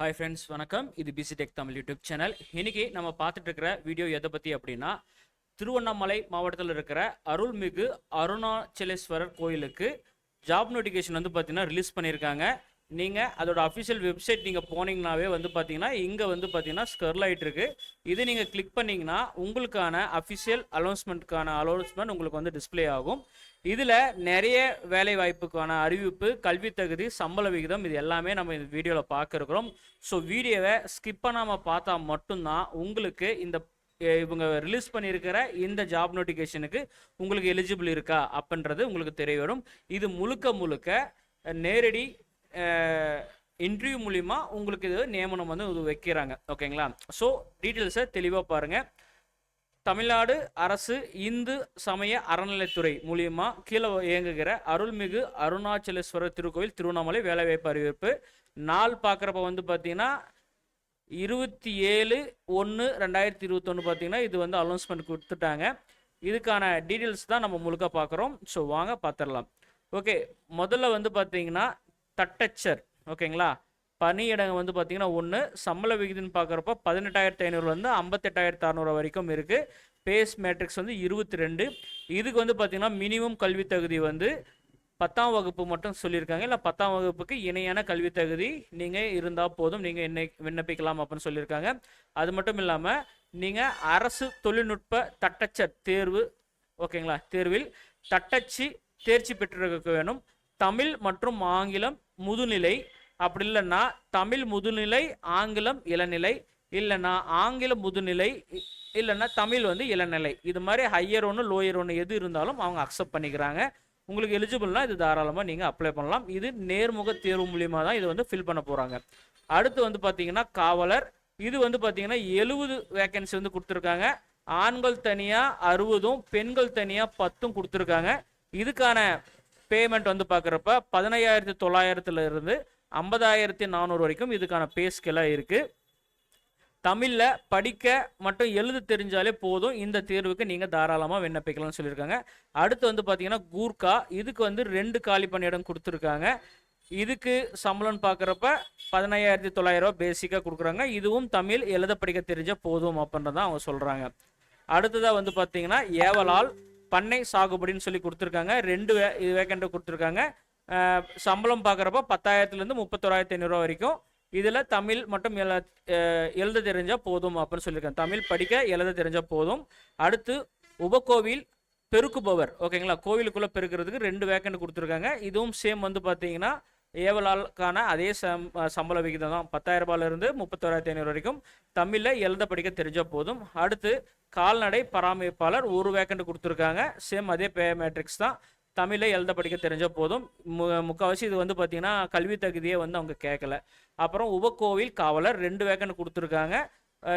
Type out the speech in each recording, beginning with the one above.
Hi friends வணக்கம். இது PC tech Tamil YouTube channel. இன்னைக்கு நம்ம பார்த்துட்டு இருக்கிற வீடியோ எதை பற்றி அப்படின்னா திருவண்ணாமலை மாவட்டத்தில் இருக்கிற அருள்மிகு அருணாச்சலேஸ்வரர் கோயிலுக்கு ஜாப் நோட்டிஃபிகேஷன் வந்து பார்த்தீங்கன்னா ரிலீஸ் பண்ணியிருக்காங்க. நீங்கள் அதோட அஃபிஷியல் வெப்சைட் நீங்கள் போனீங்கனாவே வந்து பார்த்தீங்கன்னா இங்கே வந்து பார்த்தீங்கன்னா ஸ்கர்லைட் இருக்குது இது நீங்கள் கிளிக் பண்ணிங்கன்னா உங்களுக்கான அஃபிஷியல் அலௌன்ஸ்மெண்ட்டுக்கான அலௌன்ஸ்மெண்ட் உங்களுக்கு வந்து டிஸ்ப்ளே ஆகும். இதில் நிறைய வேலை வாய்ப்புக்கான அறிவிப்பு கல்வி தகுதி சம்பள விகிதம் இது எல்லாமே நம்ம இந்த வீடியோவில் பார்க்குறோம் ஸோ வீடியோவை ஸ்கிப் பண்ணாமல் பார்த்தா மட்டும்தான் உங்களுக்கு இந்த இவங்க ரிலீஸ் பண்ணியிருக்கிற இந்த ஜாப் நோட்டிஃபிகேஷனுக்கு உங்களுக்கு எலிஜிபிள் இருக்கா? அப்படின்றது உங்களுக்கு தெரிய வரும். இது முழுக்க முழுக்க நேரடி இன்டர்வியூ மூலிமா உங்களுக்கு இது நியமனம் வந்து இது வைக்கிறாங்க. ஓகேங்களா? ஸோ டீட்டெயில்ஸை தெளிவாக பாருங்கள் தமிழ்நாடு அரசு இந்து சமய அறநிலைத்துறை மூலியமா கீழே இயங்குகிற அருள்மிகு அருணாச்சலேஸ்வரர் திருக்கோவில் திருவண்ணாமலை வேலைவாய்ப்பு அறிவிப்பு. நாள் பார்க்குறப்ப வந்து பார்த்தீங்கன்னா இருபத்தி ஏழு ஒன்று ரெண்டாயிரத்தி இருபத்தொன்று பார்த்தீங்கன்னா இது வந்து அனௌன்ஸ்மெண்ட் கொடுத்துட்டாங்க. இதுக்கான டீட்டெயில்ஸ் தான் நம்ம முழுக்க பார்க்குறோம். ஸோ வாங்க பார்த்துடலாம். ஓகே முதல்ல வந்து பார்த்தீங்கன்னா தட்டச்சர். ஓகேங்களா? பணியிடங்க வந்து பார்த்தீங்கன்னா ஒன்று சம்பள விகிதம்னு பார்க்குறப்ப பதினெட்டாயிரத்தி ஐநூறுலேருந்து ஐம்பத்தெட்டாயிரத்து அறநூறு வரைக்கும் இருக்குது பேஸ் மேட்ரிக்ஸ் வந்து இருபத்தி ரெண்டு. இதுக்கு வந்து பார்த்தீங்கன்னா மினிமம் கல்வி தகுதி வந்து பத்தாம் வகுப்பு மட்டும் சொல்லியிருக்காங்க. இல்லை பத்தாம் வகுப்புக்கு இணையான கல்வி தகுதி நீங்கள் இருந்தால் போதும். நீங்கள் என்னை விண்ணப்பிக்கலாம் அப்படின்னு சொல்லியிருக்காங்க. அது மட்டும் இல்லாமல் நீங்கள் அரசு தொழில்நுட்ப தட்டச்சர் தேர்வு ஓகேங்களா தேர்வில் தட்டச்சு தேர்ச்சி பெற்றிருக்க வேணும். தமிழ் மற்றும் ஆங்கிலம் முதுநிலை. அப்படி இல்லைன்னா தமிழ் முதுநிலை ஆங்கிலம் இளநிலை. இல்லைன்னா ஆங்கில முதுநிலை இல்லைன்னா தமிழ் வந்து இளநிலை. இது மாதிரி ஹையர் ஒன்று லோயர் ஒன்று எது இருந்தாலும் அவங்க அக்செப்ட் பண்ணிக்கிறாங்க. உங்களுக்கு எலிஜிபிள்னா இது தாராளமாக நீங்கள் அப்ளை பண்ணலாம். இது நேர்முக தேர்வு மூலியமாக தான் இது வந்து ஃபில் பண்ண போகிறாங்க அடுத்து வந்து பார்த்தீங்கன்னா காவலர். இது வந்து பார்த்தீங்கன்னா எழுபது வேக்கன்சி வந்து கொடுத்துருக்காங்க. ஆண்கள் தனியாக அறுபதும் பெண்கள் தனியாக பத்தும் கொடுத்துருக்காங்க. இதுக்கான பேமெண்ட் வந்து பார்க்குறப்ப பதினையாயிரத்தி தொள்ளாயிரத்துல இருந்து ஐம்பதாயிரத்தி நானூறு வரைக்கும் இதுக்கான பே ஸ்கேலாக இருக்குது தமிழில் படிக்க மட்டும் எழுத தெரிஞ்சாலே போதும். இந்த தேர்வுக்கு நீங்கள் தாராளமாக விண்ணப்பிக்கலாம்னு சொல்லியிருக்காங்க. அடுத்து வந்து பார்த்தீங்கன்னா கூர்க்கா இதுக்கு வந்து ரெண்டு காலி பணியிடம் கொடுத்துருக்காங்க. இதுக்கு சம்பளம்னு பார்க்குறப்ப பதினையாயிரத்தி தொள்ளாயிரரூவா பேசிக்காக கொடுக்குறாங்க. இதுவும் தமிழ் எழுத படிக்க தெரிஞ்சால் போதும் அப்படின்றதான் அவங்க சொல்கிறாங்க அடுத்ததாக வந்து பார்த்தீங்கன்னா ஏவலால் பண்ணை சாகுபடின்னு சொல்லி கொடுத்துருக்காங்க. ரெண்டு வே இது வேக்கண்ட்டு கொடுத்துருக்காங்க. சம்பளம் பார்க்குறப்ப பத்தாயிரத்துலேருந்து முப்பத்தோராயிரத்தி ஐநூறுரூவா வரைக்கும். இதில் தமிழ் மட்டும் எழு எழுத தெரிஞ்சால் போதும் அப்படின்னு சொல்லியிருக்காங்க. தமிழ் படிக்க எழுத தெரிஞ்சால் போதும். அடுத்து உபகோவில் பெருக்குபவர். ஓகேங்களா? கோவிலுக்குள்ளே பெருக்கிறதுக்கு ரெண்டு வேக்கண்ட் கொடுத்துருக்காங்க. இதுவும் சேம் வந்து பார்த்தீங்கன்னா ஏவலாளுக்கான அதே சம் சம்பள விகிதம் தான். பத்தாயிரம் ரூபாயிலிருந்து முப்பத்தோராயிரத்தி ஐநூறு வரைக்கும் தமிழில் எழுத படிக்க தெரிஞ்சால் போதும். அடுத்து கால்நடை பராமரிப்பாளர் ஒரு வேக்கண்ட் கொடுத்துருக்காங்க. சேம் அதே பே மேட்ரிக்ஸ் தான். தமிழில் எழுத படிக்க தெரிஞ்சால் போதும். மு முக்கால்வாசி இது வந்து பார்த்தீங்கன்னா கல்வி தகுதியே வந்து அவங்க கேட்கல அப்புறம் உபகோவில் காவலர் ரெண்டு வேக்கண்ட் கொடுத்துருக்காங்க.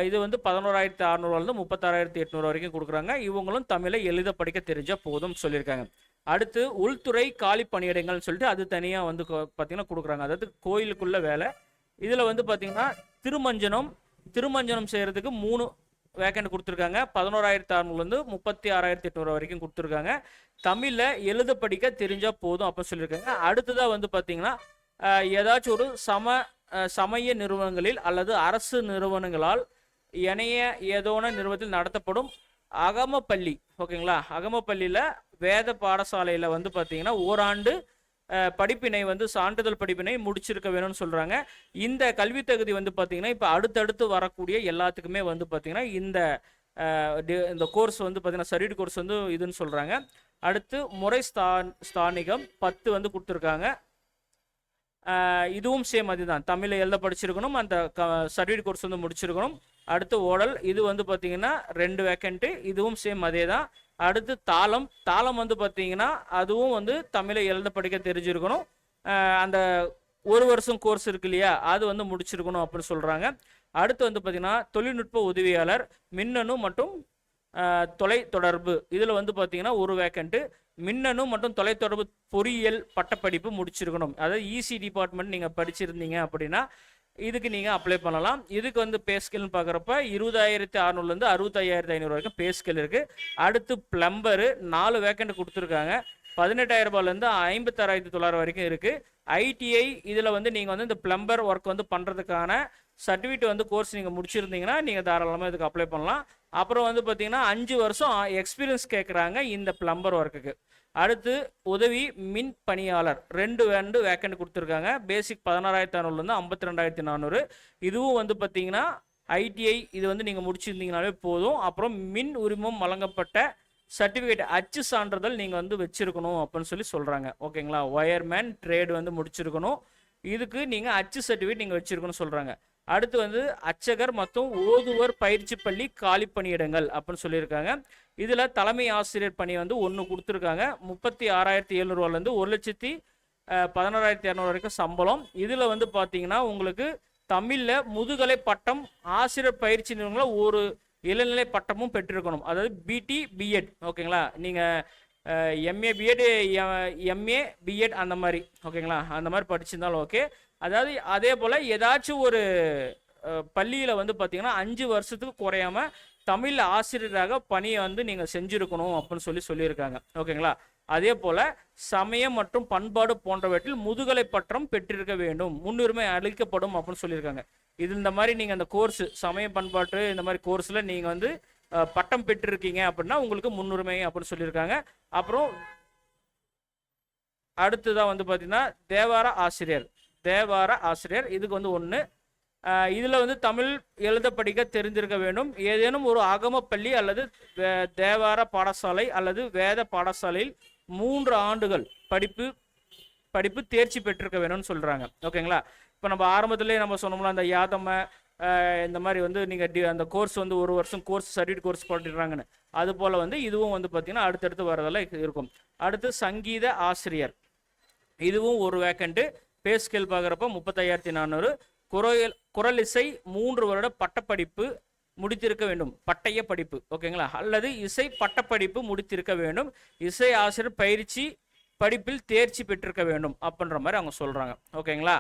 இது வந்து பதினோராயிரத்தி அறநூறுலேருந்து முப்பத்தாறாயிரத்தி எட்நூறு வரைக்கும் கொடுக்குறாங்க. இவங்களும் தமிழை எழுத படிக்க தெரிஞ்சால் போதும் சொல்லியிருக்காங்க. அடுத்து உள்துறை காலி பணியிடங்கள்னு சொல்லிட்டு அது தனியாக வந்து கொ- பார்த்தீங்கன்னா கொடுக்குறாங்க. அதாவது கோயிலுக்குள்ள வேலை. இதில் வந்து பார்த்தீங்கன்னா திருமஞ்சனம் திருமஞ்சனம் செய்கிறதுக்கு மூணு வேக்கண்ட் கொடுத்துருக்காங்க. பதினோராயிரத்தி அறநூறுலேருந்து முப்பத்தி ஆறாயிரத்தி எட்நூறு வரைக்கும் கொடுத்துருக்காங்க. தமிழில் எழுத படிக்க தெரிஞ்சால் போதும் அப்படின்னு சொல்லியிருக்காங்க. அடுத்ததாக வந்து பார்த்தீங்கன்னா ஏதாச்சும் ஒரு சம சமய நிறுவனங்களில் அல்லது அரசு நிறுவனங்களால் இணைய ஏதோன நிறுவனத்தில் நடத்தப்படும் அகமப்பள்ளி. ஓகேங்களா? அகமப்பள்ளியில் வேத பாடசாலையில் வந்து பார்த்தீங்கன்னா ஓராண்டு படிப்பினை வந்து சான்றிதழ் படிப்பினை முடிச்சிருக்க வேணும்னு சொல்கிறாங்க இந்த கல்வி தகுதி வந்து பார்த்தீங்கன்னா இப்போ அடுத்தடுத்து வரக்கூடிய எல்லாத்துக்குமே வந்து பார்த்தீங்கன்னா இந்த இந்த கோர்ஸ் வந்து பார்த்தீங்கன்னா சர்டிஃபிகேட் கோர்ஸ் வந்து இதுன்னு சொல்கிறாங்க அடுத்து முறை ஸ்தான் ஸ்தானிகம் பத்து வந்து கொடுத்துருக்காங்க. இதுவும் சேம் அதுதான். தமிழில் எழுத படிச்சிருக்கணும் அந்த க சர்டிஃபிகேட் கோர்ஸ் வந்து முடிச்சிருக்கணும். அடுத்து ஓடல் இது வந்து பார்த்தீங்கன்னா ரெண்டு வேக்கண்ட்டு இதுவும் சேம் அதே தான் அடுத்து தாளம். தாளம் வந்து பார்த்தீங்கன்னா அதுவும் வந்து தமிழை எழுத படிக்க தெரிஞ்சிருக்கணும். அந்த ஒரு வருஷம் கோர்ஸ் இருக்கு இல்லையா அது வந்து முடிச்சிருக்கணும் அப்படின்னு சொல்கிறாங்க அடுத்து வந்து பார்த்தீங்கன்னா தொழில்நுட்ப உதவியாளர் மின்னணு மற்றும் தொலை தொடர்பு. இதில் வந்து பார்த்தீங்கன்னா ஒரு வேக்கண்ட்டு மின்னணு மற்றும் தொலைத்தொடர்பு பொறியியல் பட்டப்படிப்பு முடிச்சிருக்கணும். அதாவது இசி டிபார்ட்மெண்ட் நீங்கள் படிச்சிருந்தீங்க அப்படின்னா இதுக்கு நீங்கள் அப்ளை பண்ணலாம். இதுக்கு வந்து பேஸ்கேல்னு பார்க்குறப்ப இருபதாயிரத்தி அறநூறுலேருந்து அறுபத்தையாயிரத்தி ஐநூறு வரைக்கும் பேஸ்கேல் இருக்குது அடுத்து பிளம்பரு நாலு வேக்கண்ட் கொடுத்துருக்காங்க. பதினெட்டாயிரம் ரூபாயிலேருந்து ஐம்பத்தாறாயிரத்தி தொள்ளாயிரம் வரைக்கும் இருக்குது ஐடிஐ இதில் வந்து நீங்கள் வந்து இந்த பிளம்பர் ஒர்க் வந்து பண்ணுறதுக்கான சர்டிஃபிகேட் வந்து கோர்ஸ் நீங்கள் முடிச்சிருந்தீங்கன்னா நீங்கள் தாராளமாக இதுக்கு அப்ளை பண்ணலாம். அப்புறம் வந்து பார்த்தீங்கன்னா அஞ்சு வருஷம் எக்ஸ்பீரியன்ஸ் கேட்குறாங்க இந்த பிளம்பர் ஒர்க்குக்கு அடுத்து உதவி மின் பணியாளர். ரெண்டு வேண்டு வேக்கண்ட் கொடுத்துருக்காங்க. பேசிக் பதினாறாயிரத்தி அறநூறுலேருந்து ஐம்பத்தி ரெண்டாயிரத்தி நானூறு. இதுவும் வந்து பார்த்தீங்கன்னா ஐடிஐ இது வந்து நீங்கள் முடிச்சிருந்தீங்கனாலே போதும். அப்புறம் மின் உரிமம் வழங்கப்பட்ட சர்டிஃபிகேட் அச்சு சான்றிதழ் நீங்கள் வந்து வச்சுருக்கணும் அப்படின்னு சொல்லி சொல்கிறாங்க ஓகேங்களா? ஒயர்மேன் ட்ரேடு வந்து முடிச்சிருக்கணும். இதுக்கு நீங்கள் அச்சு சர்டிஃபிகேட் நீங்கள் வச்சுருக்கணும்னு சொல்கிறாங்க அடுத்து வந்து அச்சகர் மற்றும் ஓதுவர் பயிற்சி பள்ளி காலி பணியிடங்கள் அப்படின்னு சொல்லியிருக்காங்க. இதில் தலைமை ஆசிரியர் பணி வந்து ஒன்று கொடுத்துருக்காங்க. முப்பத்தி ஆறாயிரத்தி எழுநூறுவாலேருந்து ஒரு லட்சத்தி பதினோராயிரத்தி இரநூறு வரைக்கும் சம்பளம். இதில் வந்து பார்த்தீங்கன்னா உங்களுக்கு தமிழில் முதுகலை பட்டம் ஆசிரியர் பயிற்சி நிறுவனங்களில் ஒரு இளநிலை பட்டமும் பெற்றிருக்கணும். அதாவது பிடி பிஎட் ஓகேங்களா? நீங்கள் எம்ஏ பிஎட் எம்ஏ பிஎட் அந்த மாதிரி. ஓகேங்களா? அந்த மாதிரி படிச்சிருந்தாலும் ஓகே அதாவது அதே போல் ஏதாச்சும் ஒரு பள்ளியில் வந்து பார்த்தீங்கன்னா அஞ்சு வருஷத்துக்கு குறையாம தமிழ் ஆசிரியராக பணியை வந்து நீங்கள் செஞ்சுருக்கணும் அப்படின்னு சொல்லி சொல்லியிருக்காங்க. ஓகேங்களா? அதே போல் சமயம் மற்றும் பண்பாடு போன்றவற்றில் முதுகலை பட்டம் பெற்றிருக்க வேண்டும். முன்னுரிமை அளிக்கப்படும் அப்படின்னு சொல்லியிருக்காங்க. இது இந்த மாதிரி நீங்கள் அந்த கோர்ஸ் சமய பண்பாட்டு இந்த மாதிரி கோர்ஸில் நீங்கள் வந்து பட்டம் பெற்றிருக்கீங்க அப்படின்னா உங்களுக்கு முன்னுரிமை அப்படின்னு சொல்லியிருக்காங்க. அப்புறம் அடுத்ததாக வந்து பார்த்தீங்கன்னா தேவார ஆசிரியர். தேவார ஆசிரியர். இதுக்கு வந்து ஒன்று இதில் வந்து தமிழ் எழுத படிக்க தெரிஞ்சிருக்க வேண்டும். ஏதேனும் ஒரு அகமப்பள்ளி பள்ளி அல்லது வே- தேவார பாடசாலை அல்லது வேத பாடசாலையில் மூன்று ஆண்டுகள் படிப்பு படிப்பு தேர்ச்சி பெற்றிருக்க வேணும்னு சொல்கிறாங்க ஓகேங்களா? இப்போ நம்ம ஆரம்பத்திலே நம்ம சொன்னோம்ல அந்த யாதம இந்த மாதிரி வந்து நீங்கள் டி அந்த கோர்ஸ் வந்து ஒரு வருஷம் கோர்ஸ் சர்டிஃபிகேட் கோர்ஸ் போட்டுடுறாங்கன்னு அது போல் வந்து இதுவும் வந்து பார்த்தீங்கன்னா அடுத்தடுத்து வரதெல்லாம் இருக்கும். அடுத்து சங்கீத ஆசிரியர். இதுவும் ஒரு வேக்கண்ட்டு. பே ஸ்கேல் பார்க்குறப்ப முப்பத்தையாயிரத்தி நானூறு குரல் குரலிசை மூன்று வருட பட்டப்படிப்பு முடித்திருக்க வேண்டும். பட்டய படிப்பு ஓகேங்களா? அல்லது இசை பட்டப்படிப்பு முடித்திருக்க வேண்டும். இசை ஆசிரியர் பயிற்சி படிப்பில் தேர்ச்சி பெற்றிருக்க வேண்டும் அப்படின்ற மாதிரி அவங்க சொல்கிறாங்க ஓகேங்களா?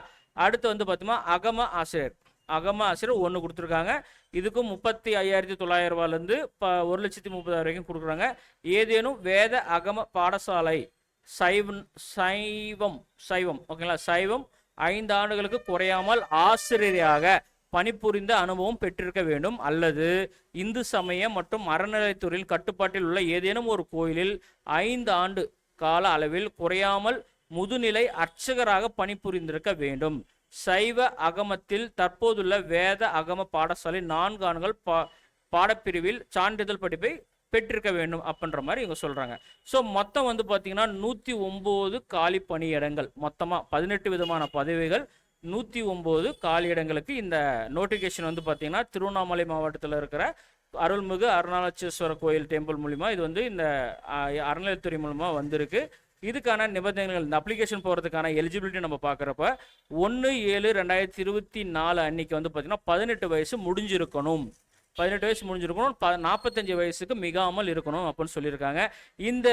அடுத்து வந்து பார்த்தோம்னா அகம ஆசிரியர். அகம ஆசிரியர் ஒன்று கொடுத்துருக்காங்க. இதுக்கும் முப்பத்தி ஐயாயிரத்தி தொள்ளாயிரம் ரூபாயிலேருந்து ப ஒரு லட்சத்தி முப்பதாயிரம் வரைக்கும் கொடுக்குறாங்க. ஏதேனும் வேத அகம பாடசாலை சைவம் சைவம் சைவம். ஓகேங்களா? சைவம் ஐந்து ஆண்டுகளுக்கு குறையாமல் ஆசிரியராக பணிபுரிந்த அனுபவம் பெற்றிருக்க வேண்டும். அல்லது இந்து சமய மற்றும் அறநிலைத்துறையில் கட்டுப்பாட்டில் உள்ள ஏதேனும் ஒரு கோயிலில் ஐந்து ஆண்டு கால அளவில் குறையாமல் முதுநிலை அர்ச்சகராக பணிபுரிந்திருக்க வேண்டும். சைவ அகமத்தில் தற்போதுள்ள வேத அகம பாடசாலை நான்கு ஆண்டுகள் பா பாடப்பிரிவில் சான்றிதழ் படிப்பை பெற்றிருக்க வேண்டும் அப்படின்ற மாதிரி இவங்க சொல்கிறாங்க ஸோ மொத்தம் வந்து பார்த்தீங்கன்னா நூற்றி ஒம்பது காலி பணியிடங்கள். மொத்தமாக பதினெட்டு விதமான பதவிகள். நூற்றி ஒம்பது காலி இடங்களுக்கு இந்த நோட்டிஃபிகேஷன் வந்து பார்த்தீங்கன்னா திருவண்ணாமலை மாவட்டத்தில் இருக்கிற அருள்மிகு அருணாச்சேஸ்வர கோயில் டெம்பிள் மூலிமா இது வந்து இந்த அறநிலையத்துறை மூலமா வந்திருக்கு. இதுக்கான நிபந்தனைகள் இந்த அப்ளிகேஷன் போகிறதுக்கான எலிஜிபிலிட்டி நம்ம பார்க்குறப்ப ஒன்று ஏழு ரெண்டாயிரத்தி இருபத்தி நாலு அன்னைக்கு வந்து பார்த்தீங்கன்னா பதினெட்டு வயசு முடிஞ்சிருக்கணும். பதினெட்டு வயசு முடிஞ்சிருக்கணும் ப நாற்பத்தஞ்சு வயசுக்கு மிகாமல் இருக்கணும் அப்படின்னு சொல்லியிருக்காங்க. இந்த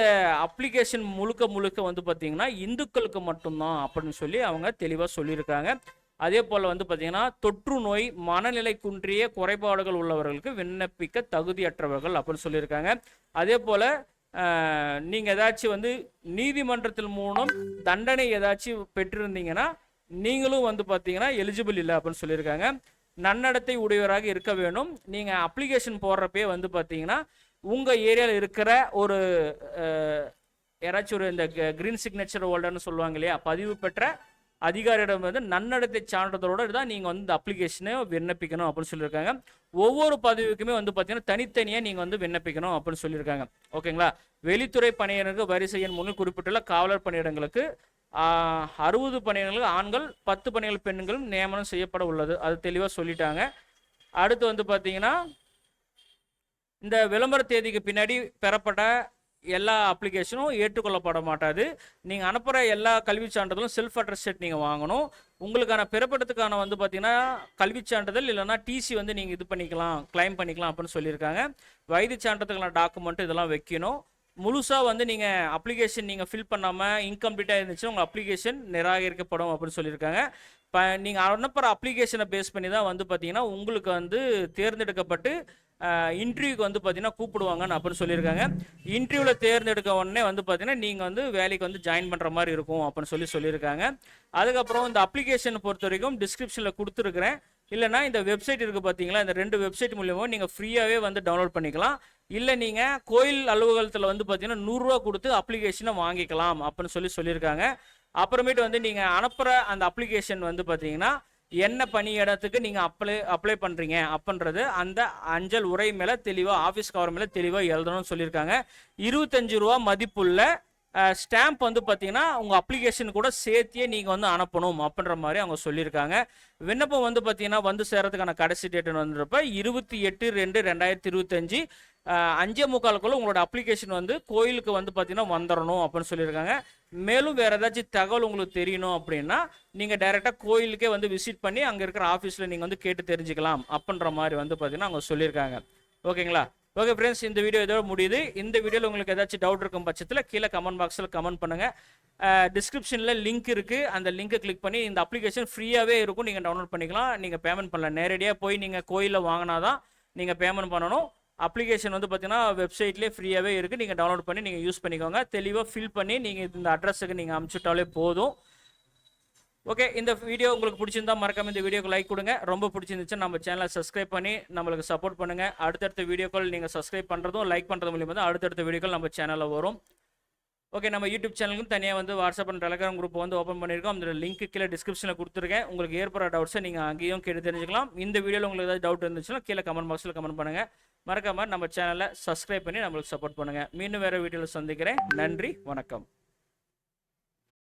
அப்ளிகேஷன் முழுக்க முழுக்க வந்து பார்த்தீங்கன்னா இந்துக்களுக்கு மட்டும்தான் அப்படின்னு சொல்லி அவங்க தெளிவாக சொல்லியிருக்காங்க. அதே போல் வந்து பார்த்தீங்கன்னா தொற்று நோய் மனநிலை குன்றிய குறைபாடுகள் உள்ளவர்களுக்கு விண்ணப்பிக்க தகுதியற்றவர்கள் அப்படின்னு சொல்லியிருக்காங்க. அதே போல் நீங்கள் ஏதாச்சும் வந்து நீதிமன்றத்தின் மூலம் தண்டனை ஏதாச்சும் பெற்றிருந்தீங்கன்னா நீங்களும் வந்து பார்த்தீங்கன்னா எலிஜிபிள் இல்லை அப்படின்னு சொல்லியிருக்காங்க. நன்னடத்தை உடையவராக இருக்க வேண்டும் நீங்கள் அப்ளிகேஷன் போடுறப்பே வந்து பார்த்தீங்கன்னா உங்கள் ஏரியாவில் இருக்கிற ஒரு யாராச்சும் ஒரு இந்த கிரீன் சிக்னேச்சர் ஹோல்டர்னு சொல்லுவாங்க இல்லையா? பதிவு பெற்ற அதிகாரியிடம் வந்து நன்னடத்தை சான்றிதழோட தான் நீங்கள் வந்து இந்த அப்ளிகேஷனை விண்ணப்பிக்கணும் அப்படின்னு சொல்லியிருக்காங்க. ஒவ்வொரு பதவிக்குமே வந்து பார்த்தீங்கன்னா தனித்தனியாக நீங்கள் வந்து விண்ணப்பிக்கணும் அப்படின்னு சொல்லியிருக்காங்க. ஓகேங்களா? வெளித்துறை பணியினருக்கு வரிசை எண் முன்னு குறிப்பிட்டுள்ள காவலர் பணியிடங்களுக்கு அறுபது பணியிடங்களுக்கு ஆண்கள் பத்து பணிகள் பெண்களும் நியமனம் செய்யப்பட உள்ளது. அது தெளிவாக சொல்லிட்டாங்க. அடுத்து வந்து பார்த்தீங்கன்னா இந்த விளம்பர தேதிக்கு பின்னாடி பெறப்பட்ட எல்லா அப்ளிகேஷனும் ஏற்றுக்கொள்ளப்பட மாட்டாது. நீங்கள் அனுப்புகிற எல்லா கல்விச் சான்றிதழும் செல்ஃப் அட்ரஸ் செட் நீங்கள் வாங்கணும். உங்களுக்கான பிறப்பிடத்துக்கான வந்து பார்த்தீங்கன்னா கல்விச் சான்றிதழ் இல்லைன்னா டிசி வந்து நீங்கள் இது பண்ணிக்கலாம் கிளைம் பண்ணிக்கலாம் அப்படின்னு சொல்லியிருக்காங்க. வயது சான்றிதழுக்கான டாக்குமெண்ட் இதெல்லாம் வைக்கணும். முழுசாக வந்து நீங்கள் அப்ளிகேஷன் நீங்கள் ஃபில் பண்ணாமல் இன்கம்ப்ளீட்டாக இருந்துச்சுன்னா உங்கள் அப்ளிகேஷன் நிராகரிக்கப்படும் அப்படின்னு சொல்லியிருக்காங்க. இப்போ நீங்கள் அனுப்புகிற அப்ளிகேஷனை பேஸ் பண்ணி தான் வந்து பார்த்தீங்கன்னா உங்களுக்கு வந்து தேர்ந்தெடுக்கப்பட்டு இன்டர்வியூக்கு வந்து பார்த்தீங்கன்னா கூப்பிடுவாங்கன்னு அப்படின்னு சொல்லியிருக்காங்க. இன்டர்வியூவில் தேர்ந்தெடுக்க உடனே வந்து பார்த்தீங்கன்னா நீங்கள் வந்து வேலைக்கு வந்து ஜாயின் பண்ணுற மாதிரி இருக்கும் அப்படின்னு சொல்லி சொல்லியிருக்காங்க. அதுக்கப்புறம் இந்த அப்ளிகேஷனை பொறுத்த வரைக்கும் டிஸ்கிரிப்ஷனில் கொடுத்துருக்குறேன். இல்லைனா இந்த வெப்சைட் இருக்குது பார்த்தீங்களா இந்த ரெண்டு வெப்சைட் மூலியமாக நீங்கள் ஃப்ரீயாகவே வந்து டவுன்லோட் பண்ணிக்கலாம். இல்லை நீங்கள் கோயில் அலுவலகத்தில் வந்து பார்த்தீங்கன்னா நூறுரூவா கொடுத்து அப்ளிகேஷனை வாங்கிக்கலாம் அப்படின்னு சொல்லி சொல்லியிருக்காங்க. அப்புறமேட்டு வந்து நீங்கள் அனுப்புகிற அந்த அப்ளிகேஷன் வந்து பார்த்தீங்கன்னா என்ன பணி இடத்துக்கு நீங்கள் அப்ளை அப்ளை பண்ணுறீங்க அப்படின்றது அந்த அஞ்சல் உரை மேலே தெளிவாக ஆஃபீஸ் கவர் மேலே தெளிவாக எழுதணும்னு சொல்லியிருக்காங்க. இருபத்தஞ்சு ரூபா மதிப்புள்ள ஸ்டாம்ப் வந்து பார்த்தீங்கன்னா உங்கள் அப்ளிகேஷன் கூட சேர்த்தியே நீங்கள் வந்து அனுப்பணும் அப்படின்ற மாதிரி அவங்க சொல்லியிருக்காங்க. விண்ணப்பம் வந்து பார்த்தீங்கன்னா வந்து சேரத்துக்கான கடைசி டேட்டுன்னு வந்துருப்ப இருபத்தி எட்டு ரெண்டு ரெண்டாயிரத்தி இருபத்தஞ்சி அஞ்சே முக்காலுக்குள்ள உங்களோட அப்ளிகேஷன் வந்து கோயிலுக்கு வந்து பார்த்தீங்கன்னா வந்துடணும் அப்படின்னு சொல்லியிருக்காங்க. மேலும் வேறு ஏதாச்சும் தகவல் உங்களுக்கு தெரியணும் அப்படின்னா நீங்கள் டைரெக்டாக கோயிலுக்கே வந்து விசிட் பண்ணி அங்கே இருக்கிற ஆஃபீஸில் நீங்கள் வந்து கேட்டு தெரிஞ்சுக்கலாம் அப்படின்ற மாதிரி வந்து பார்த்தீங்கன்னா அவங்க சொல்லியிருக்காங்க. ஓகேங்களா? ஓகே ஃப்ரெண்ட்ஸ் இந்த வீடியோ இதோட முடியுது. இந்த வீடியோவில் உங்களுக்கு ஏதாச்சும் டவுட் இருக்கும் பட்சத்தில் கீழே கமெண்ட் பாக்ஸில் கமெண்ட் பண்ணுங்கள் டிஸ்கிரிப்ஷனில் லிங்க் இருக்குது அந்த லிங்க்கை கிளிக் பண்ணி இந்த அப்ளிகேஷன் ஃப்ரீயாகவே இருக்கும். நீங்கள் டவுன்லோட் பண்ணிக்கலாம். நீங்கள் பேமெண்ட் பண்ணலாம். நேரடியாக போய் நீங்கள் கோயிலில் வாங்கினா தான் நீங்கள் பேமெண்ட் பண்ணணும். அப்ளிகேஷன் வந்து பார்த்தீங்கன்னா வெப்சைட்லேயே ஃப்ரீயாகவே இருக்குது நீங்கள் டவுன்லோட் பண்ணி நீங்கள் யூஸ் பண்ணிக்கோங்க. தெளிவாக ஃபில் பண்ணி நீங்கள் இந்த அட்ரஸுக்கு நீங்கள் அமுச்சுட்டாலே போதும். ஓகே இந்த வீடியோ உங்களுக்கு பிடிச்சிருந்தா மறக்காம இந்த வீடியோக்கு லைக் கொடுங்க. ரொம்ப பிடிச்சிருந்துச்சு நம்ம சேனலை சப்ஸ்கிரைப் பண்ணி நம்மளுக்கு சப்போர்ட் பண்ணுங்க. அடுத்தடுத்த வீடியோக்கள் நீங்கள் சப்ஸ்கிரைப் பண்ணுறதும் லைக் பண்ணுறது மூலியமாக தான் அடுத்தடுத்த வீடியோக்கள் நம்ம சேனலில் வரும். ஓகே நம்ம யூடியூப் சேனலுக்கும் தனியாக வந்து வாட்ஸ்அப் அண்ட் டெலகிராம் குரூப் வந்து ஓப்பன் பண்ணியிருக்கோம். அந்த லிங்க் கீழே டிஸ்கிரிப்ஷனில் கொடுத்துருக்கேன். உங்களுக்கு ஏற்படுற டவுட்ஸை நீங்கள் அங்கேயும் கேட்டு தெரிஞ்சுக்கலாம். இந்த வீடியோவில் உங்களுக்கு ஏதாவது டவுட் இருந்துச்சுன்னா கீழே கமெண்ட் பாக்ஸில் கமெண்ட் பண்ணுங்கள் மறக்காம நம்ம சேனலை சப்ஸ்கிரைப் பண்ணி நம்மளுக்கு சப்போர்ட் பண்ணுங்கள் மீண்டும் வேறு வீடியோவில் சந்திக்கிறேன். நன்றி வணக்கம்.